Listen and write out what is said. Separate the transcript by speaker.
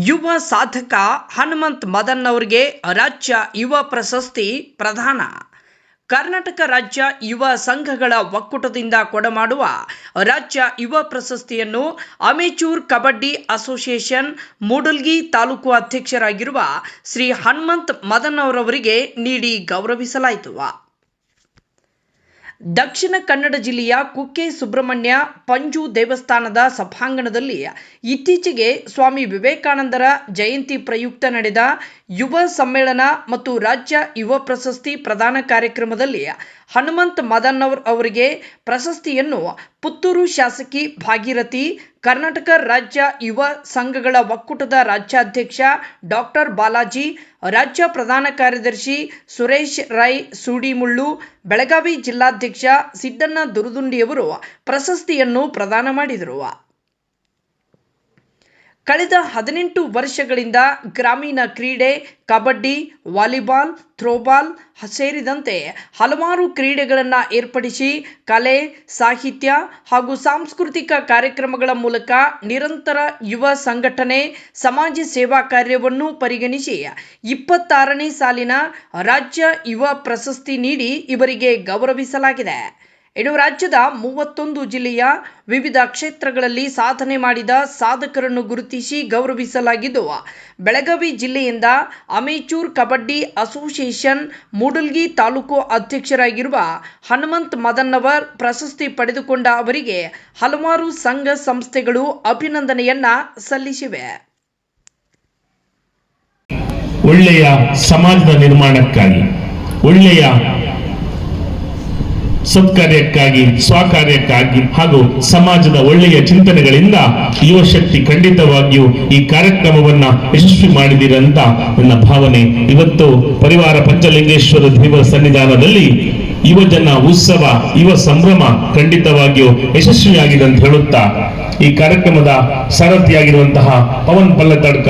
Speaker 1: ಯುವ ಸಾಧಕ ಹನುಮಂತ್ ಮದನ್ ಅವರಿಗೆ ರಾಜ್ಯ ಯುವ ಪ್ರಶಸ್ತಿ ಪ್ರದಾನ. ಕರ್ನಾಟಕ ರಾಜ್ಯ ಯುವ ಸಂಘಗಳ ಒಕ್ಕೂಟದಿಂದ ಕೊಡಮಾಡುವ ರಾಜ್ಯ ಯುವ ಪ್ರಶಸ್ತಿಯನ್ನು ಅಮೆಚೂರ್ ಕಬಡ್ಡಿ ಅಸೋಸಿಯೇಷನ್ ಮೂಡಲ್ಗಿ ತಾಲೂಕು ಅಧ್ಯಕ್ಷರಾಗಿರುವ ಶ್ರೀ ಹನುಮಂತ್ ಮದನ್ ಅವರವರಿಗೆ ನೀಡಿ ಗೌರವಿಸಲಾಯಿತು. ದಕ್ಷಿಣ ಕನ್ನಡ ಜಿಲ್ಲೆಯ ಕುಕ್ಕೆ ಸುಬ್ರಹ್ಮಣ್ಯ ಪಂಜು ದೇವಸ್ಥಾನದ ಸಭಾಂಗಣದಲ್ಲಿ ಇತ್ತೀಚೆಗೆ ಸ್ವಾಮಿ ವಿವೇಕಾನಂದರ ಜಯಂತಿ ಪ್ರಯುಕ್ತ ನಡೆದ ಯುವ ಸಮ್ಮೇಳನ ಮತ್ತು ರಾಜ್ಯ ಯುವ ಪ್ರಶಸ್ತಿ ಪ್ರದಾನ ಕಾರ್ಯಕ್ರಮದಲ್ಲಿ ಹನುಮಂತ್ ಮದನ್ನವರ್ ಅವರಿಗೆ ಪ್ರಶಸ್ತಿಯನ್ನು ಪುತ್ತೂರು ಶಾಸಕಿ ಭಾಗೀರಥಿ ಕರ್ನಾಟಕ ರಾಜ್ಯ ಯುವ ಸಂಘಗಳ ಒಕ್ಕೂಟದ ರಾಜ್ಯಾಧ್ಯಕ್ಷ ಡಾಕ್ಟರ್ ಬಾಲಾಜಿ, ರಾಜ್ಯ ಪ್ರಧಾನ ಕಾರ್ಯದರ್ಶಿ ಸುರೇಶ್ ರೈ ಸೂಡಿಮುಳ್ಳು, ಬೆಳಗಾವಿ ಜಿಲ್ಲಾಧ್ಯಕ್ಷ ಸಿದ್ದಣ್ಣ ದುರುದುಂಡಿಯವರು ಪ್ರಶಸ್ತಿಯನ್ನು ಪ್ರದಾನ ಮಾಡಿದರು. ಕಳೆದ ಹದಿನೆಂಟು ವರ್ಷಗಳಿಂದ ಗ್ರಾಮೀಣ ಕ್ರೀಡೆ, ಕಬಡ್ಡಿ, ವಾಲಿಬಾಲ್, ಥ್ರೋಬಾಲ್ ಸೇರಿದಂತೆ ಹಲವಾರು ಕ್ರೀಡೆಗಳನ್ನು ಏರ್ಪಡಿಸಿ ಕಲೆ, ಸಾಹಿತ್ಯ ಹಾಗೂ ಸಾಂಸ್ಕೃತಿಕ ಕಾರ್ಯಕ್ರಮಗಳ ಮೂಲಕ ನಿರಂತರ ಯುವ ಸಂಘಟನೆ ಸಮಾಜ ಸೇವಾ ಕಾರ್ಯವನ್ನು ಪರಿಗಣಿಸಿ ಇಪ್ಪತ್ತಾರನೇ ಸಾಲಿನ ರಾಜ್ಯ ಯುವ ಪ್ರಶಸ್ತಿ ನೀಡಿ ಇವರಿಗೆ ಗೌರವಿಸಲಾಗಿದೆ. ಇನ್ನು ರಾಜ್ಯದ ಮೂವತ್ತೊಂದು ಜಿಲ್ಲೆಯ ವಿವಿಧ ಕ್ಷೇತ್ರಗಳಲ್ಲಿ ಸಾಧನೆ ಮಾಡಿದ ಸಾಧಕರನ್ನು ಗುರುತಿಸಿ ಗೌರವಿಸಲಾಗಿದ್ದು, ಬೆಳಗಾವಿ ಜಿಲ್ಲೆಯಿಂದ ಅಮೇಚೂರ್ ಕಬಡ್ಡಿ ಅಸೋಸಿಯೇಷನ್ ಮೂಡಲ್ಗಿ ತಾಲೂಕು ಅಧ್ಯಕ್ಷರಾಗಿರುವ ಹನುಮಂತ್ ಮದನ್ನವರ್ ಪ್ರಶಸ್ತಿ ಪಡೆದುಕೊಂಡ ಅವರಿಗೆ ಹಲವಾರು ಸಂಘ ಸಂಸ್ಥೆಗಳು ಅಭಿನಂದನೆಯನ್ನ ಸಲ್ಲಿಸಿವೆ.
Speaker 2: ಒಳ್ಳೆಯ ಸಮಾಜದ ನಿರ್ಮಾಣಕ್ಕಾಗಿ, ಒಳ್ಳೆಯ ಸತ್ಕಾರ್ಯಕ್ಕಾಗಿ, ಸ್ವಕಾರ್ಯಕ್ಕಾಗಿ ಹಾಗೂ ಸಮಾಜದ ಒಳ್ಳೆಯ ಚಿಂತನೆಗಳಿಂದ ಯುವ ಶಕ್ತಿ ಖಂಡಿತವಾಗಿಯೂ ಈ ಕಾರ್ಯಕ್ರಮವನ್ನ ಯಶಸ್ವಿ ಮಾಡಿದಿರಂತ ನನ್ನ ಭಾವನೆ. ಇವತ್ತು ಪರಿವಾರ ಪಂಚಲಿಂಗೇಶ್ವರ ದೇವರ ಸನ್ನಿಧಾನದಲ್ಲಿ ಯುವಜನ ಉತ್ಸವ, ಯುವ ಸಂಭ್ರಮ ಖಂಡಿತವಾಗಿಯೂ ಯಶಸ್ವಿಯಾಗಿದೆ ಅಂತ ಹೇಳುತ್ತಾ ಈ ಕಾರ್ಯಕ್ರಮದ ಸಾರಥಿಯಾಗಿರುವಂತಹ ಪವನ್ ಪಲ್ಲತಡ್ಕ